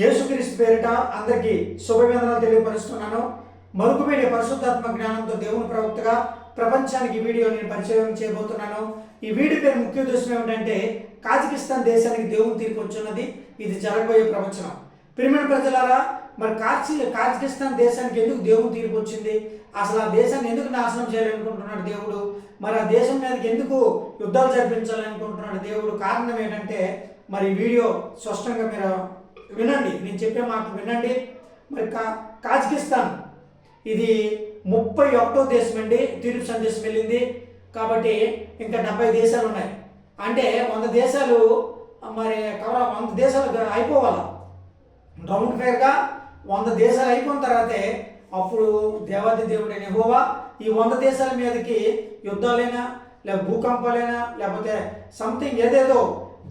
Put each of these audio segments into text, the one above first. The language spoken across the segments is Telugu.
యేసుక్రీస్తు పేరిట అందరికీ శుభవేదనలు తెలియపరుస్తున్నాను. మరుగుపేడి పరిశుద్ధాత్మ జ్ఞానంతో దేవుని ప్రవక్తగా ప్రపంచానికి ఈ వీడియో నేను పరిచయం చేయబోతున్నాను. ఈ వీడియో పేరు ముఖ్య ఉద్దేశం ఏమిటంటే కాజకిస్తాన్ దేశానికి దేవుని తీర్పు వచ్చున్నది ఇది జరగబోయే ప్రవచనం. ప్రియమైన ప్రజలారా మరి కాజి కాజకిస్తాన్ దేశానికి ఎందుకు దేవుని తీర్పు వచ్చింది? అసలు ఆ దేశాన్ని ఎందుకు నాశనం చేయాలనుకుంటున్నాడు దేవుడు? మరి ఆ దేశం మీదకి ఎందుకు యుద్ధాలు జరిపించాలనుకుంటున్నాడు దేవుడు? కారణం ఏంటంటే మరి ఈ వీడియో స్పష్టంగా మీరు వినండి నేను చెప్పే మాట వినండి. మరి కా కాజకిస్తాన్. ఇది ముప్పై ఒకటో దేశం అండి తీర్పు సందేశం వెళ్ళింది. కాబట్టి ఇంకా డెబ్బై దేశాలు ఉన్నాయి. అంటే వంద దేశాలు మరి కవర్ వంద దేశాలు అయిపోవాలి? రౌండ్ ఫేర్గా వంద దేశాలు అయిపోయిన తర్వాతే అప్పుడు దేవాది దేవుడైన యెహోవా ఈ వంద దేశాల మీదకి యుద్ధాలైనా లేకపోతే భూకంపాలైనా లేకపోతే సంథింగ్ ఏదేదో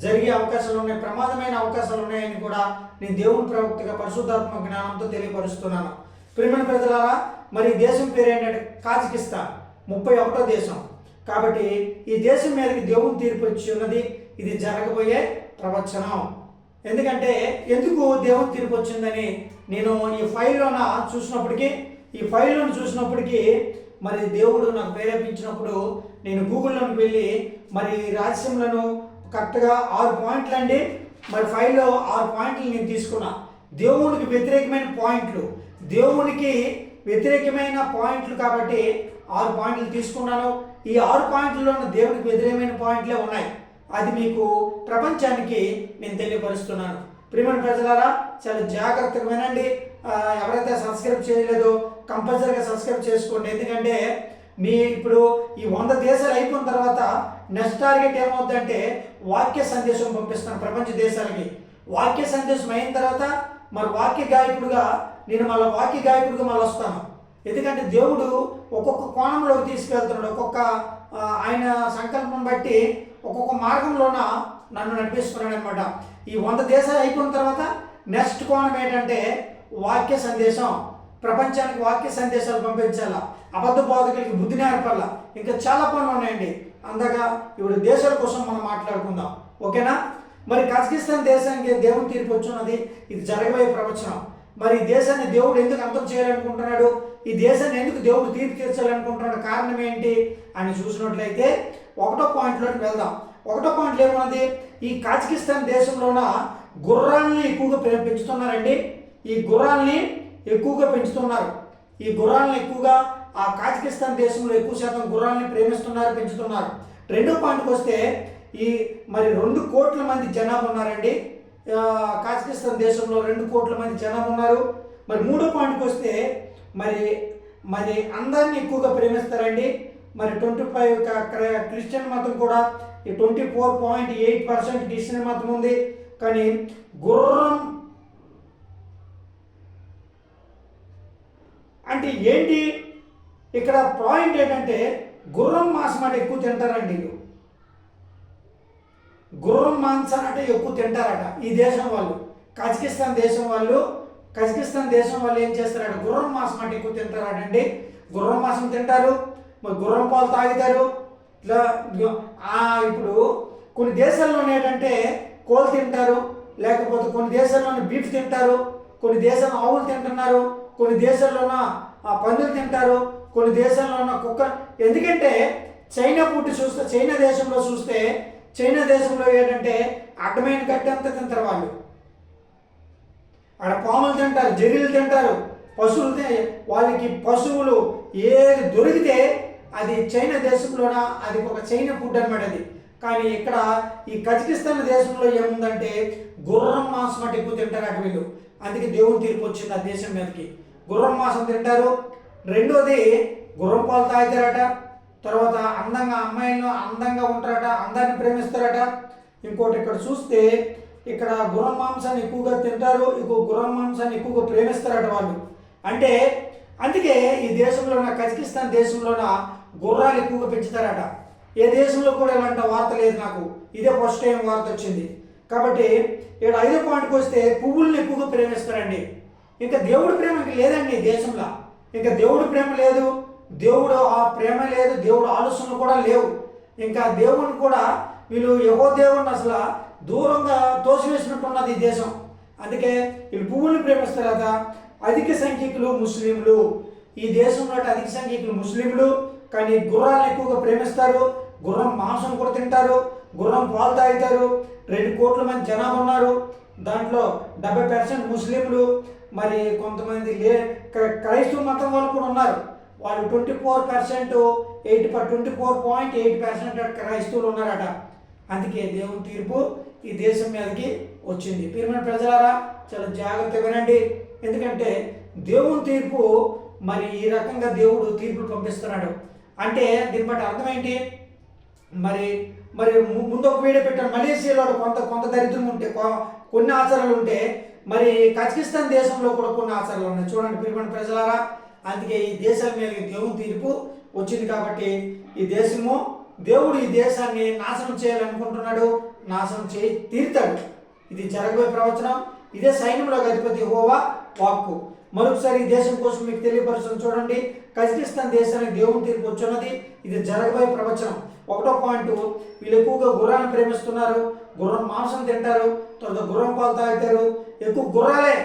జరిగే అవకాశాలు ఉన్నాయి ప్రమాదమైన అవకాశాలు ఉన్నాయని కూడా నేను దేవుని ప్రవక్తగా పరిశుద్ధాత్మ జ్ఞానంతో తెలియపరుస్తున్నాను. ప్రిమిన ప్రజలారా మరి దేశం పేరు ఏంటంటే కాజకిస్తాన్ ముప్పై ఒకటో దేశం. కాబట్టి ఈ దేశం మీదకి దేవుని తీర్పు వచ్చి ఉన్నది ఇది జరగబోయే ప్రవచనం. ఎందుకంటే ఎందుకు దేవుని తీర్పు వచ్చిందని నేను ఈ ఫైల్లోన చూసినప్పటికీ ఈ ఫైల్లోని చూసినప్పటికీ మరి దేవుడు నాకు ప్రేరేపించినప్పుడు నేను గూగుల్లోకి వెళ్ళి మరి రహస్యములను కరెక్ట్గా ఆరు పాయింట్లు అండి. మరి ఫైల్లో ఆరు పాయింట్లు నేను తీసుకున్నా. దేవునికి వ్యతిరేకమైన పాయింట్లు. దేవునికి వ్యతిరేకమైన పాయింట్లు కాబట్టి ఆరు పాయింట్లు తీసుకున్నాను. ఈ ఆరు పాయింట్లలోనూ దేవునికి వ్యతిరేకమైన పాయింట్లే ఉన్నాయి. అది మీకు ప్రపంచానికి నేను తెలియపరుస్తున్నాను. ప్రియమైన ప్రజలారా చాలా జాగ్రత్తగా వినండి. ఎవరైతే సబ్స్క్రైబ్ చేయలేదో కంపల్సరీగా సబ్స్క్రైబ్ చేసుకోండి. ఎందుకంటే మీ ఇప్పుడు ఈ వంద దేశాలు అయిపోయిన తర్వాత నెక్స్ట్ టార్గెట్ ఏమవుతుందంటే వాక్య సందేశం పంపిస్తాను ప్రపంచ దేశాలకి. వాక్య సందేశం అయిన తర్వాత మరి వాక్య గాయకుడుగా నేను మళ్ళీ వాక్య గాయకుడిగా మళ్ళీ వస్తాను. ఎందుకంటే దేవుడు ఒక్కొక్క కోణంలోకి తీసుకెళ్తున్నాడు. ఒక్కొక్క ఆయన సంకల్పం బట్టి ఒక్కొక్క మార్గంలోన నన్ను నడిపిస్తున్నాడు అనమాట ఈ వంద దేశాలు అయిపోయిన తర్వాత నెక్స్ట్ కోణం ఏంటంటే వాక్య సందేశం. ప్రపంచానికి వాక్య సందేశాలు పంపించాలా? అబద్ధ బోధకులకి బుద్ధి నేర్పాల ఇంకా చాలా పనులు ఉన్నాయండి. అందగా ఇప్పుడు దేశాల కోసం మనం మాట్లాడుకుందాం. ఓకేనా? మరి కజకిస్తాన్ దేశానికి దేవుడు తీర్పు వచ్చున్నది ఇది జరగబోయే ప్రవచనం. మరి ఈ దేశాన్ని దేవుడు ఎందుకు అంతం చేయాలనుకుంటున్నాడు? ఈ దేశాన్ని ఎందుకు దేవుడు తీర్పు తీర్చాలనుకుంటున్నాడు? కారణం ఏంటి? అని చూసినట్లయితే ఒకటో పాయింట్లోకి వెళ్దాం. ఒకటో పాయింట్లో ఏమున్నది? ఈ కాజకిస్తాన్ దేశంలోన గుర్రాల్ని ఎక్కువగా పెంచుతున్నారండి. ఈ గుర్రాల్ని ఎక్కువగా పెంచుతున్నారు. ఈ గుర్రాలను ఎక్కువగా ఆ కాజకిస్తాన్ దేశంలో ఎక్కువ శాతం గుర్రాలని ప్రేమిస్తున్నారు పెంచుతున్నారు. రెండో పాయింట్కి వస్తే ఈ మరి రెండు కోట్ల మంది జనాభా ఉన్నారండి. కాజకిస్తాన్ దేశంలో రెండు కోట్ల మంది జనాభా ఉన్నారు. మరి మూడో పాయింట్కి వస్తే మరి మరి అందాన్ని ఎక్కువగా ప్రేమిస్తారండి. మరి ట్వంటీ ఫైవ్ క్రిస్టియన్ మతం కూడా ఈ twenty four point eight percent Christian మతం ఉంది. కానీ గుర్రం అంటే ఏంటి? ఇక్కడ పాయింట్ ఏంటంటే గుర్రం మాంసం అంటే ఎక్కువ తింటారండి వీళ్ళు. గుర్రం మాంసం అంటే ఎక్కువ తింటారట ఈ దేశం వాళ్ళు. కజకిస్తాన్ దేశం వాళ్ళు కజకిస్తాన్ దేశం వాళ్ళు ఏం చేస్తారట? గుర్రం మాంసం అంటే ఎక్కువ తింటారటండి గుర్రం మాంసం తింటారు మరి గుర్రం పాలు తాగుతారు. ఇట్లా ఇప్పుడు కొన్ని దేశాల్లోనే ఏంటంటే కోళ్ళు తింటారు లేకపోతే కొన్ని దేశాల్లోనే బీఫ్ తింటారు కొన్ని దేశాల్లో ఆవులు తింటున్నారు కొన్ని దేశాల్లోన ఆ, పందులు తింటారు కొన్ని దేశాల్లో ఉన్న కుక్క. ఎందుకంటే చైనా పుట్టి చూస్తే చైనా దేశంలో చూస్తే చైనా దేశంలో ఏంటంటే అడ్డమైన గడ్డి అంతా తింటారు వాళ్ళు. ఆడ పాములు తింటారు జరీలు తింటారు పశువులు వాళ్ళకి పశువులు ఏది దొరికితే అది చైనా దేశంలోన అది ఒక చైనా ఫుడ్ అనమాట అది. కానీ ఇక్కడ ఈ కజకిస్తాన్ దేశంలో ఏముందంటే గుర్రం మాంసం అంటే ఎక్కువ తింటారు అటు వీళ్ళు. అందుకే దేవుని తీర్పు వచ్చింది ఆ దేశం మీదకి. గుర్రం మాంసం తింటారు రెండోది గుర్రం పాలు తాగుతారట తర్వాత అందంగా అమ్మాయిలను అందంగా ఉంటారట అందాన్ని ప్రేమిస్తారట. ఇంకోటి ఇక్కడ చూస్తే ఇక్కడ గుర్రం మాంసాన్ని ఎక్కువగా తింటారు ఇంకో గుర్రం మాంసాన్ని ఎక్కువగా ప్రేమిస్తారట వాళ్ళు. అంటే అందుకే ఈ దేశంలోన కజకిస్తాన్ దేశంలోన గుర్రాలు ఎక్కువగా పెంచుతారట. ఏ దేశంలో కూడా ఇలాంటి వార్త లేదు నాకు. ఇదే ఫస్ట్ టైం వార్త వచ్చింది. కాబట్టి ఇక్కడ ఐదో పాయింట్కి వస్తే పువ్వుల్ని ఎక్కువగా ప్రేమిస్తారండి. ఇంకా దేవుడి ప్రేమకి లేదండి ఈ దేశంలో. ఇంకా దేవుడి ప్రేమ లేదు దేవుడు ఆ ప్రేమ లేదు దేవుడు ఆలోచనలు కూడా లేవు. ఇంకా దేవుని కూడా వీళ్ళు యహో దేవుడిని అసలు దూరంగా తోసివేసినట్టున్నది ఈ దేశం. అందుకే వీళ్ళు పువ్వుల్ని ప్రేమిస్తారు కదా అధిక సంఖ్యకులు ముస్లింలు. ఈ దేశంలో అధిక సంఖ్యకులు ముస్లింలు. కానీ గుర్రాలను ఎక్కువగా ప్రేమిస్తారు. గుర్రం మాంసం కూడా తింటారు. గుర్రం పాలు తాగుతారు. రెండు కోట్ల మంది జనాభా ఉన్నారు. దాంట్లో డెబ్బై పర్సెంట్ ముస్లింలు మరి కొంతమంది లే క్రైస్తవ మతం వాళ్ళు కూడా ఉన్నారు. వాళ్ళు twenty four percent eight twenty four point eight percent క్రైస్తవులు ఉన్నారట. అందుకే దేవుని తీర్పు ఈ దేశం మీదకి వచ్చింది. పిరిమిన ప్రజలారా చాలా జాగ్రత్తగా వినండి. ఎందుకంటే దేవుని తీర్పు మరి ఈ రకంగా దేవుడు తీర్పులు పంపిస్తున్నాడు. అంటే దీన్ని బట్టి అర్థం ఏంటి? మరి మరి ముందు ఒక వీడియో పెట్టాను. మలేషియాలో కొంత కొంత దరిద్రం ఉంటే కొ- కొన్ని ఆచారాలు ఉంటే మరి కజకిస్తాన్ దేశంలో కూడా కొన్ని ఆచారాలు ఉన్నాయి. చూడండి ప్రియమైన ప్రజలారా అందుకే ఈ దేశాల మీద దేవుని తీర్పు వచ్చింది కాబట్టి ఈ దేశము దేవుడు ఈ దేశాన్ని నాశనం చేయాలనుకుంటున్నాడు నాశనం చేయి తీరుతాడు. ఇది జరగబోయే ప్రవచనం. ఇదే సైన్యంలో అధిపతి హోవా వాక్కు. మరొకసారి ఈ దేశం కోసం మీకు తెలియపరచడం చూడండి కజకిస్తాన్ దేశానికి దేవుని తీర్పు వచ్చున్నది ఇది జరగబోయే ప్రవచనం. ఒకటో పాయింట్ వీళ్ళు ఎక్కువగా గుర్రాన్ని ప్రేమిస్తున్నారు గుర్రం మాంసం తింటారు తర్వాత గుర్రం పాలు తాగుతారు ఎక్కువ గుర్రాలే.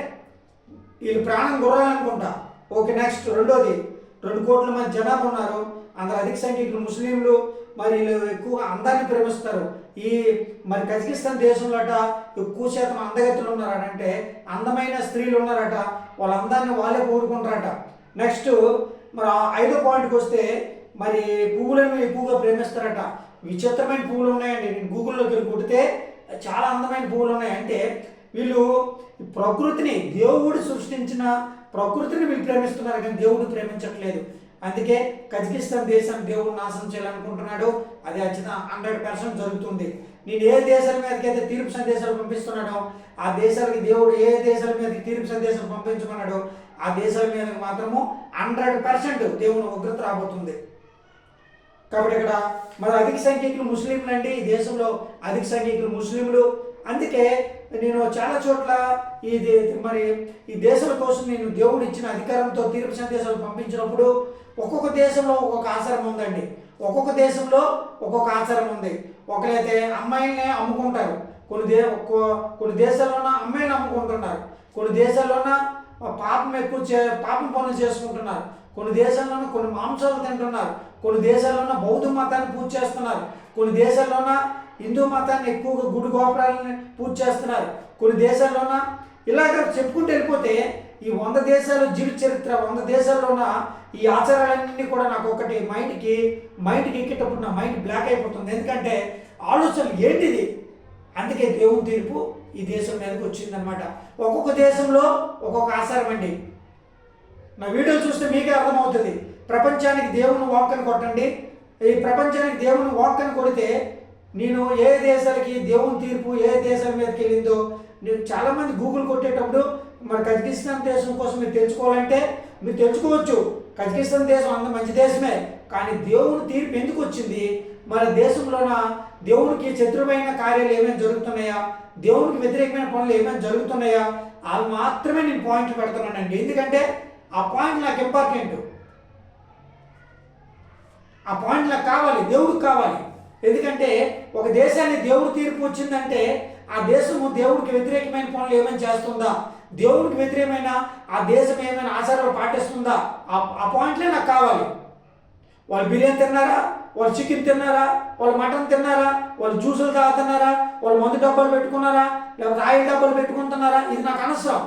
వీళ్ళు ప్రాణం గుర్రాలనుకుంటా. ఓకే నెక్స్ట్ రెండోది. రెండు కోట్ల మంది జనాభా ఉన్నారు అందులో అధిక సంఖ్యకులు ముస్లింలు మరి వీళ్ళు ఎక్కువగా అందాన్ని ప్రేమిస్తారు. ఈ మరి కజకిస్తాన్ దేశంలో అట ఎక్కువ శాతం అందగతులు ఉన్నారట. అంటే అందమైన స్త్రీలు ఉన్నారట వాళ్ళ అందాన్ని వాళ్ళే కోరుకుంటారట. నెక్స్ట్ మరి ఐదో పాయింట్కి వస్తే మరి పువ్వులను ఎక్కువగా ప్రేమిస్తారట. విచిత్రమైన పువ్వులు ఉన్నాయండి. నేను గూగుల్లోకి వెళ్ళి కొడితే చాలా అందమైన పువ్వులు ఉన్నాయి. అంటే వీళ్ళు ప్రకృతిని దేవుడు సృష్టించిన ప్రకృతిని వీళ్ళు ప్రేమిస్తున్నారు కానీ దేవుడు ప్రేమించట్లేదు. అందుకే కజకిస్తాన్ దేశం దేవుడు నాశనం చేయాలనుకుంటున్నాడు. అది అచ్చిన హండ్రెడ్ పర్సెంట్ జరుగుతుంది. నేను ఏ దేశాల మీదకి అయితే తీర్పు సందేశాలు పంపిస్తున్నాడో ఆ దేశాలకి దేవుడు ఏ దేశాల మీద తీర్పు సందేశం పంపించమన్నాడో ఆ దేశాల మీదకి మాత్రము హండ్రెడ్ పర్సెంట్ దేవుని ఉగ్రత రాబోతుంది. కాబట్టి ఇక్కడ మరి అధిక సంఖ్యకులు ముస్లింలు అండి ఈ దేశంలో అధిక సంఖ్యకులు ముస్లింలు. అందుకే నేను చాలా చోట్ల ఈ మరి ఈ దేశాల కోసం నేను దేవుడు ఇచ్చిన అధికారంతో తీర్పు సందేశాలు పంపించినప్పుడు ఒక్కొక్క దేశంలో ఒక్కొక్క ఆచారం ఉందండి. ఒక్కొక్క దేశంలో ఒక్కొక్క ఆచారం ఉంది. ఒకరైతే అమ్మాయిలనే అమ్ముకుంటారు. కొన్ని దే కొన్ని దేశాల్లోన అమ్మాయిని అమ్ముకుంటున్నారు. కొన్ని దేశాల్లోన పాపం ఎక్కువ చే పాపం పనులు చేసుకుంటున్నారు. కొన్ని దేశాల్లోనూ కొన్ని మాంసాలు తింటున్నారు. కొన్ని దేశాల్లోనూ బౌద్ధ మతాన్ని పూజ చేస్తున్నారు. కొన్ని దేశాల్లోన హిందూ మతాన్ని ఎక్కువగా గుడి గోపురాలని పూజ చేస్తున్నారు. కొన్ని దేశాల్లోన ఇలాగ చెప్పుకుంటూ వెళ్ళిపోతే ఈ వంద దేశాల జీవిత చరిత్ర వంద దేశాల్లోన ఈ ఆచారాలన్నీ కూడా నాకు ఒకటి మైండ్కి మైండ్కి ఎక్కేటప్పుడు నా మైండ్ బ్లాక్ అయిపోతుంది. ఎందుకంటే ఆలోచనలు ఏంటిది? అందుకే దేవుని తీర్పు ఈ దేశం మీదకి వచ్చిందనమాట ఒక్కొక్క దేశంలో ఒక్కొక్క ఆచారం అండి. నా వీడియో చూస్తే మీకే అర్థమవుతుంది. ప్రపంచానికి దేవుని వాక్కని కొట్టండి. ఈ ప్రపంచానికి దేవుని వాక్కని కొడితే నేను ఏ దేశాలకి దేవుని తీర్పు ఏ దేశాల మీదకి వెళ్ళిందో నేను చాలామంది గూగుల్ కొట్టేటప్పుడు మరి కజకిస్తాన్ దేశం కోసం మీరు తెలుసుకోవాలంటే మీరు తెలుసుకోవచ్చు. కజకిస్తాన్ దేశం అంత మంచి దేశమే కానీ దేవుని తీర్పు ఎందుకు వచ్చింది? మన దేశంలోన దేవునికి శత్రువైన కార్యాలు ఏమైనా జరుగుతున్నాయా? దేవునికి వ్యతిరేకమైన పనులు ఏమైనా జరుగుతున్నాయా? అవి మాత్రమే నేను పాయింట్లు పెడుతున్నానండి. ఎందుకంటే ఆ పాయింట్ నాకు ఇంపార్టెంట్ ఆ పాయింట్ నాకు కావాలి దేవుడికి కావాలి. ఎందుకంటే ఒక దేశాన్ని దేవుడు తీర్పు వచ్చిందంటే ఆ దేశము దేవుడికి వ్యతిరేకమైన పనులు ఏమైనా చేస్తుందా? దేవుడికి వ్యతిరేకమైన ఆ దేశం ఏమైనా ఆచారాలు పాటిస్తుందా? ఆ ఆ పాయింట్లే నాకు కావాలి. వాళ్ళు బిర్యానీ తిన్నారా? వాళ్ళు చికెన్ తిన్నారా? వాళ్ళు మటన్ తిన్నారా? వాళ్ళు జ్యూసులు తాగుతున్నారా? వాళ్ళు మందు డబ్బాలు పెట్టుకున్నారా? లేకపోతే ఆయిల్ డబ్బాలు పెట్టుకుంటున్నారా? ఇది నాకు అనవసరం.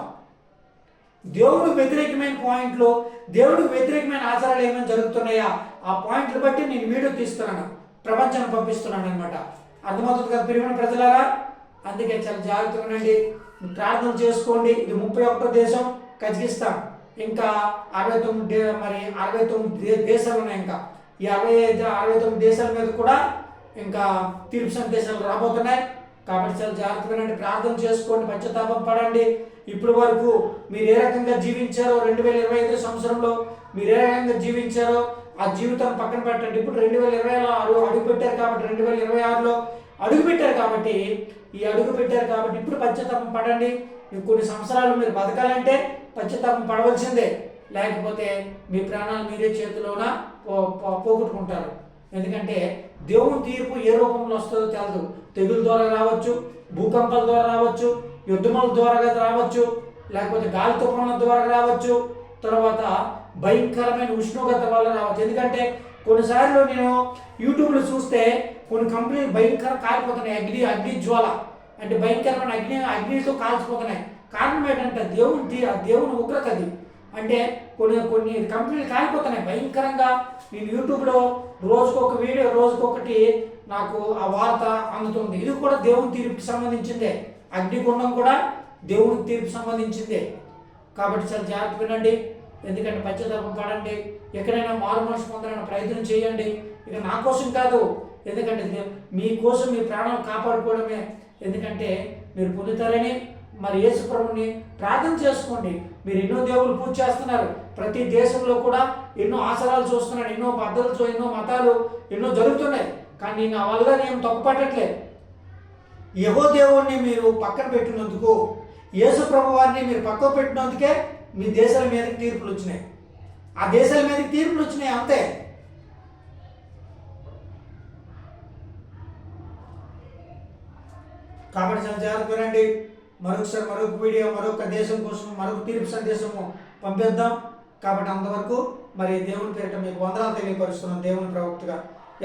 దేవుడు వ్యతిరేకమైన పాయింట్లు దేవుడికి వ్యతిరేకమైన ఆచారాలు ఏమైనా జరుగుతున్నాయా? ఆ పాయింట్లు బట్టి నేను వీడియో తీస్తున్నాను. ప్రపంచాన్ని పంపిస్తున్నాను అనమాట అర్థమవుతుంది కదా ప్రియమైన ప్రజలారా? అందుకే చాలా జాగ్రత్తగా ఉండండి. ప్రార్థన చేసుకోండి. ఇది ముప్పై ఒకటో దేశం కజకిస్తాన్. ఇంకా అరవై తొమ్మిది మరి అరవై తొమ్మిది దేశాలు ఉన్నాయి ఇంకా. ఈ అరవై అరవై తొమ్మిది దేశాల మీద కూడా ఇంకా తీర్పు సందేశాలు రాబోతున్నాయి. కాబట్టి చాలా జాగ్రత్తగా అండి ప్రార్థన చేసుకోండి పశ్చాత్తాపం పడండి. ఇప్పటి వరకు మీరు ఏ రకంగా జీవించారో రెండు వేల ఇరవై ఐదు సంవత్సరంలో మీరు ఏ రకంగా జీవించారో ఆ జీవితాన్ని పక్కన పెట్టండి. ఇప్పుడు రెండు వేల ఇరవై ఆరు అడుగు పెట్టారు కాబట్టి రెండు వేల ఇరవై ఆరులో అడుగు పెట్టారు కాబట్టి ఈ అడుగు పెట్టారు కాబట్టి ఇప్పుడు పశ్చాత్తాపం పడండి. కొన్ని సంవత్సరాలు మీరు బతకాలంటే పశ్చాత్తాపం పడవలసిందే. లేకపోతే మీ ప్రాణాలు మీరే చేతిలోన పో- పోగొట్టుకుంటారు. ఎందుకంటే దేవుని తీర్పు ఏ రూపంలో వస్తుందో తెలదు. తెగుల ద్వారా రావచ్చు భూకంపాల ద్వారా రావచ్చు యుద్ధముల ద్వారా రావచ్చు లేకపోతే గాలి తుఫానుల ద్వారా రావచ్చు తర్వాత భయంకరమైన ఉష్ణోగ్రత వల్ల రావచ్చు. ఎందుకంటే కొన్నిసార్లు నేను యూట్యూబ్లో చూస్తే కొన్ని కంపెనీలు భయంకర కాలిపోతున్నాయి అగ్ని అగ్ని జ్వాల. అంటే భయంకరమైన అగ్ని అగ్నితో కాల్చిపోతున్నాయి. కారణం ఏంటంటే దేవుని తీ- ఆ దేవుని ఉగ్రత అది. అంటే కొన్ని కొన్ని కంపెనీలు కాలిపోతున్నాయి. భయంకరంగా నేను యూట్యూబ్లో రోజుకొక వీడియో రోజుకొకటి నాకు ఆ వార్త అందుతుంది. ఇది కూడా దేవుని తీర్పుకి సంబంధించిందే. అగ్నిగుండం కూడా దేవుని తీర్పు సంబంధించిందే. కాబట్టి చాలా జాగ్రత్త వినండి. ఎందుకంటే పశ్చాత్తాపం పడండి. ఎక్కడైనా మారు మనసు పొందాలని ప్రయత్నం చేయండి. ఇక నా కోసం కాదు. ఎందుకంటే మీకోసం మీ ప్రాణం కాపాడుకోవడమే. ఎందుకంటే మీరు పొందుతారని మరి యేసుప్రభుని ప్రార్థన చేసుకోండి. మీరు ఎన్నో దేవుళ్ళు పూజ చేస్తున్నారు. ప్రతి దేశంలో కూడా ఎన్నో ఆసరాలు చూస్తున్నాడు. ఎన్నో పద్ధతులు ఎన్నో మతాలు ఎన్నో జరుగుతున్నాయి. కానీ నా వల్ల నేను తప్పుపట్టట్లేదు యహో దేవుణ్ణి మీరు పక్కన పెట్టినందుకు యేసు ప్రభు వారిని మీరు పక్కన పెట్టినందుకే మీ దేశాల మీదకి తీర్పులు వచ్చినాయి. ఆ దేశాల మీదకి తీర్పులు వచ్చినాయి అంతే. కాబట్టి చాలా జాగ్రత్త వినండి మరొకసారి మరొక వీడియో మరొక దేశం కోసం మరొక తీర్పు సందేశము పంపిద్దాం. కాబట్టి అంతవరకు మరి దేవుని పేరిట మీకు వందనాలు తెలియపరుస్తున్నాం దేవుని ప్రవక్తగా.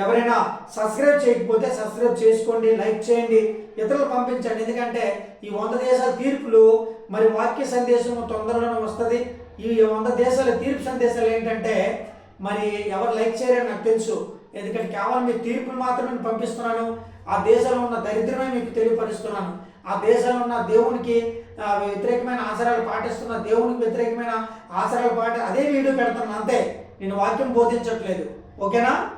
ఎవరైనా సబ్స్క్రైబ్ చేయకపోతే సబ్స్క్రైబ్ చేసుకోండి లైక్ చేయండి ఇతరులు పంపించండి. ఎందుకంటే ఈ వంద దేశాల తీర్పులు మరి వాక్య సందేశము తొందరలోనే వస్తుంది. ఈ వంద దేశాల తీర్పు సందేశాలు ఏంటంటే మరి ఎవరు లైక్ చేయరని నాకు తెలుసు. ఎందుకంటే కేవలం మీ తీర్పులు మాత్రమే పంపిస్తున్నాను. ఆ దేశంలో ఉన్న దరిద్రమే మీకు తెలియపరుస్తున్నాను. ఆ దేశంలో ఉన్న దేవునికి వ్యతిరేకమైన ఆచారాలు పాటిస్తున్న దేవునికి వ్యతిరేకమైన ఆచారాలు పాటి అదే వీడియో పెడుతున్నాను అంతే. నేను వాక్యం బోధించట్లేదు. ఓకేనా?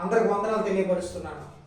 అందరికి వందనాలు తెలియపరుస్తున్నాను.